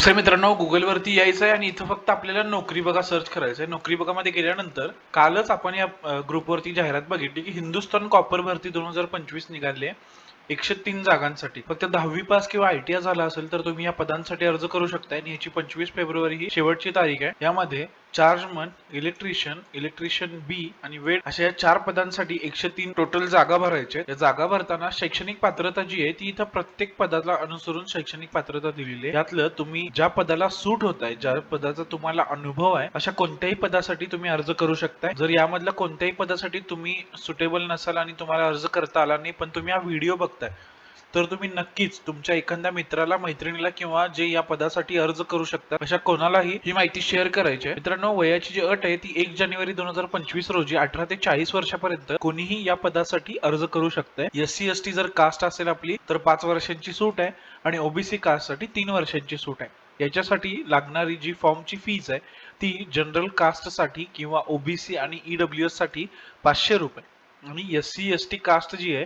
नमस्कार मित्रांनो गुगलवरती यायचं आहे आणि इथं फक्त आपल्याला नोकरी बघा सर्च करायचं आहे नोकरी बघामध्ये गेल्यानंतर कालच आपण या ग्रुपवरती जाहिरात बघितली की हिंदुस्थान कॉपर भरती दोन हजार पंचवीस निघाली आहे. एकशे तीन जागांसाठी. फक्त दहावी पास किंवा आयटीआय झाला असेल तर तुम्ही या पदांसाठी अर्ज करू शकताय आणि याची पंचवीस फेब्रुवारी ही शेवटची तारीख आहे. यामध्ये चार्जमन इलेक्ट्रिशियन इलेक्ट्रिशियन बी आणि वेट अशा या चार पदांसाठी एकशे तीन टोटल जागा भरायच्या या जागा भरताना शैक्षणिक पात्रता जी आहे ती इथं प्रत्येक पदाला अनुसरून शैक्षणिक पात्रता दिलेली आहे. यातलं तुम्ही ज्या पदाला सूट होत आहे ज्या पदाचा तुम्हाला अनुभव आहे अशा कोणत्याही पदासाठी तुम्ही अर्ज करू शकताय. जर यामधल्या कोणत्याही पदासाठी तुम्ही सुटेबल नसाल आणि तुम्हाला अर्ज करता आला नाही पण तुम्ही हा व्हिडिओ बघताय तर तुम्ही नक्कीच तुमच्या एखाद्या मित्राला मैत्रिणीला किंवा जे या पदासाठी अर्ज करू शकता अशा कोणालाही ही माहिती शेअर करायची. आहे मित्रांनो वयाची जी अट आहे ती एक जानेवारी दोन हजार पंचवीस रोजी अठरा ते चाळीस वर्षापर्यंत कोणीही या पदासाठी अर्ज करू शकतंय. एस सी एस टी जर कास्ट असेल आपली तर पाच वर्षांची सूट आहे आणि ओबीसी कास्टसाठी तीन वर्षांची सूट आहे. याच्यासाठी लागणारी जी फॉर्मची फीज आहे ती जनरल कास्टसाठी किंवा ओबीसी आणि ईडब्ल्यू एससाठी पाचशे रुपये. आणि S C S T caste जी आहे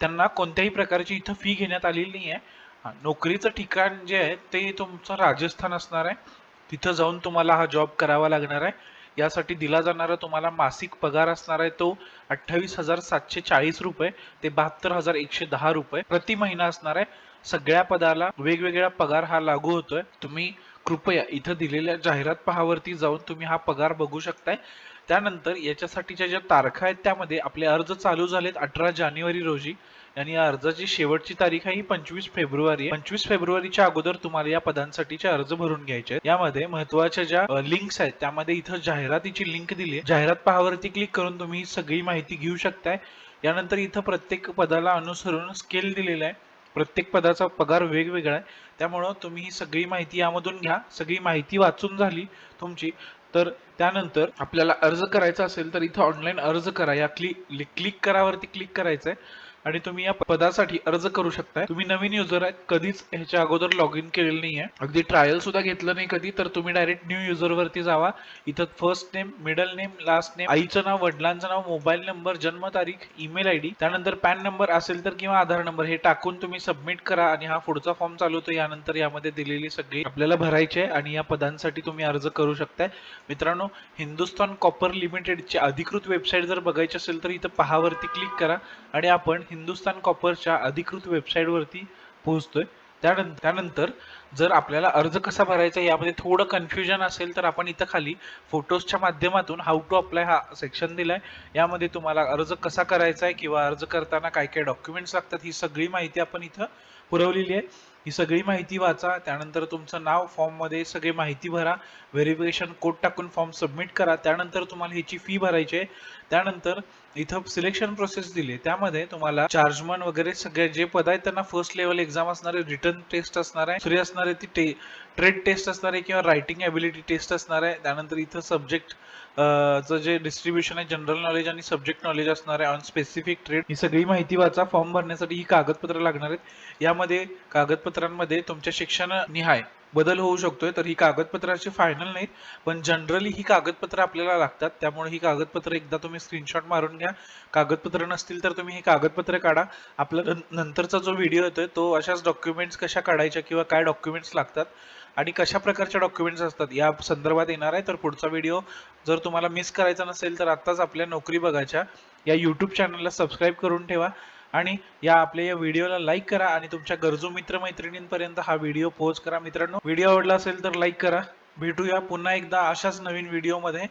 त्यांना कोणत्याही प्रकारची इथं फी घेण्यात आलेली नाही आहे नोकरीचं ठिकाण जे आहे ते तुमचं राजस्थान असणार आहे. तिथं जाऊन तुम्हाला हा जॉब करावा लागणार आहे. यासाठी दिला जाणारा तुम्हाला मासिक पगार असणार आहे तो अठ्ठावीस हजार सातशे चाळीस रुपये ते बहात्तर हजार एकशे दहा रुपये प्रति महिना असणार आहे. सगळ्या पदाला वेगवेगळा पगार हा लागू होतोय. तुम्ही कृपया इथं दिलेल्या जाहिरात पहावरती जाऊन तुम्ही हा पगार बघू शकताय. त्यानंतर याच्यासाठीच्या ज्या तारखा आहेत त्यामध्ये आपले अर्ज चालू झालेत अठरा जानेवारी रोजी. आणि या अर्जाची शेवटची तारीख आहे ही पंचवीस फेब्रुवारी आहे. पंचवीस फेब्रुवारीच्या अगोदर तुम्हाला या पदांसाठीचे अर्ज भरून घ्यायचे आहेत. यामध्ये महत्त्वाच्या ज्या लिंक्स आहेत त्यामध्ये इथं जाहिरातीची लिंक दिली आहे. जाहिरात पहावरती क्लिक करून तुम्ही सगळी माहिती घेऊ शकताय. यानंतर इथं प्रत्येक पदाला अनुसरून स्केल दिलेला आहे. प्रत्येक पदाचा पगार वेगवेगळा आहे. त्यामुळं तुम्ही ही सगळी माहिती यामधून घ्या. सगळी माहिती वाचून झाली तुमची. तर त्यानंतर आपल्याला अर्ज करायचा असेल तर इथं ऑनलाईन अर्ज करा. या क्लिक क्लिक करावरती क्लिक करायचंय आणि तुम्ही या पदासाठी अर्ज करू शकताय. तुम्ही नवीन युजर आहे. कधीच ह्याच्या अगोदर लॉग इन केलेलं नाही आहे अगदी ट्रायल सुद्धा घेतलं नाही कधी तर तुम्ही डायरेक्ट न्यू युजर वरती जावा. इथं first name middle name last name आईचं नाव वडिलांचं नाव मोबाईल नंबर जन्मतारीख ईमेल आय डी त्यानंतर पॅन नंबर असेल तर किंवा आधार नंबर हे टाकून तुम्ही सबमिट करा आणि हा पुढचा फॉर्म चालू होतो. यानंतर यामध्ये दिलेली सगळी आपल्याला भरायची आहे आणि या पदांसाठी तुम्ही अर्ज करू शकताय. मित्रांनो हिंदुस्थान कॉपर लिमिटेडची अधिकृत वेबसाईट जर बघायची असेल तर इथं पहावरती क्लिक करा आणि आपण हिंदुस्थान कॉपरच्या अधिकृत वेबसाईटवरती पोहोचतोय. त्यानंतर त्यानंतर जर आपल्याला अर्ज कसा भरायचा यामध्ये थोडं कन्फ्युजन असेल तर आपण इथं खाली फोटोजच्या माध्यमातून हाऊ टू अप्लाय हा सेक्शन दिलाय. यामध्ये तुम्हाला अर्ज कसा करायचा आहे किंवा अर्ज करताना काय काय डॉक्युमेंट्स लागतात ही सगळी माहिती आपण इथं पुरवलेली आहे. ही सगळी माहिती वाचा त्यानंतर तुमचं नाव फॉर्ममध्ये सगळी माहिती भरा व्हेरिफिकेशन कोड टाकून फॉर्म सबमिट करा त्यानंतर तुम्हाला ह्याची फी भरायची आहे. त्यानंतर इथं सिलेक्शन प्रोसेस दिली त्यामध्ये तुम्हाला चार्जमन वगैरे सगळे जे पद आहेत त्यांना फर्स्ट लेवल एक्झाम असणार आहे रिटर्न टेस्ट असणार आहे दुसरी असणार आहे ती टे ट्रेड टेस्ट असणार आहे किंवा रायटिंग ॲबिलिटी टेस्ट असणार आहे. त्यानंतर इथं सब्जेक्ट चं जे डिस्ट्रीब्युशन आहे जनरल नॉलेज आणि सब्जेक्ट नॉलेज असणार आहे ऑन स्पेसिफिक ट्रेड ही सगळी माहिती वाचा. फॉर्म भरण्यासाठी ही कागदपत्र लागणार आहेत. यामध्ये कागदपत्रांमध्ये तुमच्या शिक्षण निहाय. बदल होऊ शकतोय तर ही कागदपत्राची फायनल नाहीत. पण जनरली ही कागदपत्र आपल्याला लागतात. त्यामुळे ही कागदपत्र एकदा तुम्ही स्क्रीनशॉट मारून घ्या. कागदपत्र नसतील तर तुम्ही ही कागदपत्र काढा. आपला नंतरचा जो व्हिडिओ येतोय तो अशाच डॉक्युमेंट्स कशा काढायच्या किंवा काय डॉक्युमेंट्स लागतात आणि कशा प्रकारच्या डॉक्युमेंट्स असतात या संदर्भात येणार आहे. तर पुढचा व्हिडिओ जर तुम्हाला मिस करायचा नसेल तर आत्ताच आपल्या नोकरी बघायच्या. या यूट्यूब चॅनलला सबस्क्राईब करून ठेवा. आणि या आपल्या या व्हिडिओला लाईक करा आणि तुमच्या गरजू मित्रमैत्रिणींपर्यंत हा व्हिडिओ पोहोच करा. मित्रांनो व्हिडिओ आवडला असेल तर लाईक करा. भेटूया पुन्हा एकदा अशाच नवीन व्हिडिओमध्ये.